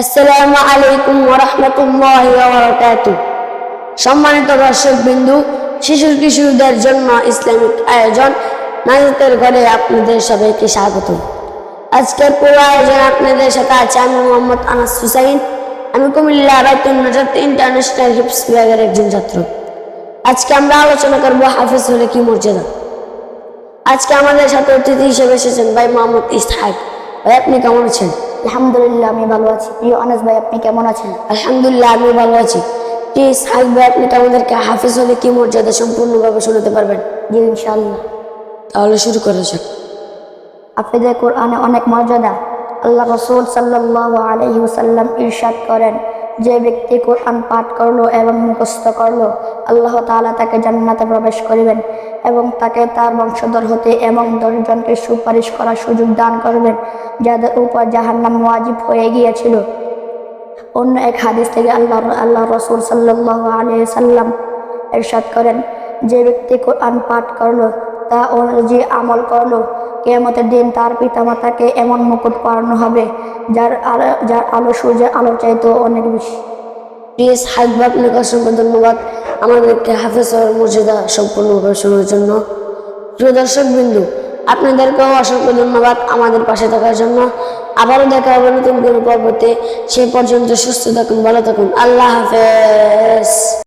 আসসালামু আলাইকুম ওরহমতুল্লাহ বারাকাতু সম্মানিত দর্শক বিন্দু, শিশু কিশোরদের জন্য ইসলামিক আয়োজন নাজাতের ঘরে আপনাদের সবাইকে স্বাগত। আজকের পুরো আয়োজন আপনাদের সাথে আছে আমি মোহাম্মদ আনাস হুসাইন। আমি কুমিল্লা বাইতুল নাজাত ইন্টারন্যাশনাল হিপস বিভাগের একজন ছাত্র। আজকে আমরা আলোচনা করব হাফিজ হলে কি মর্যাদা। আজকে আমাদের সাথে অতিথি হিসেবে এসেছেন ভাই মোহাম্মদ ইসহাক। ভাই, আপনি কেমন আছেন? আলহামদুলিল্লাহ আমি ভালো আছি। প্রিয় আনাস ভাই আপনি কেমন আছেন? আলহামদুলিল্লাহ আমি ভালো আছি। প্লিজ সাহেব ভাই আপনি কি আমাদেরকে হাফিজ হলে কি মর্যাদা সম্পূর্ণভাবে শোনাতে পারবেন? জি ইনশাআল্লাহ। তাহলে শুরু করা যাক। হাফিজে কোরআনে অনেক মর্যাদা আল্লাহ রসুল সাল্লাহ আলহি ওসাল্লাম ইরশাদ করেন। যে ব্যক্তি কোরআন পাঠ করল এবং মুখস্থ করল, আল্লাহ তাআলা তাকে জান্নাতে প্রবেশ করিবেন এবং তাকে তার বংশধর হতে এবং দশজনকে সুপারিশ করার সুযোগ দান করবেন যাদের উপর জাহান্নাম ওয়াজিব হয়ে গিয়েছিল। অন্য এক হাদিস থেকে আল্লাহ আল্লাহ রসুল সাল্লাহ আলিয়া সাল্লাম এরশাদ করেন, যে ব্যক্তি কোরআন পাঠ করল, তা অনুযায়ী আমল করল কেয়ামতের দিন তার পিতামাতাকে এমন মুকুট পরানো হবে, যার আলো যার আলো সূর্যের আলো চাইতো অনেক বেশি। প্লিজ ভাই আপনাকে অসংখ্য ধন্যবাদ। আমাদেরকে হাফিজ হওয়ার মর্যাদা সম্পূর্ণভাবে শোনার জন্য। প্রিয় দর্শক বিন্দু, আপনাদেরকেও অসংখ্য ধন্যবাদ আমাদের পাশে থাকার জন্য। আবারও দেখা হবে নতুন কোনো পর্বতে। সে পর্যন্ত সুস্থ থাকুন, ভালো থাকুন। আল্লাহ হাফেজ।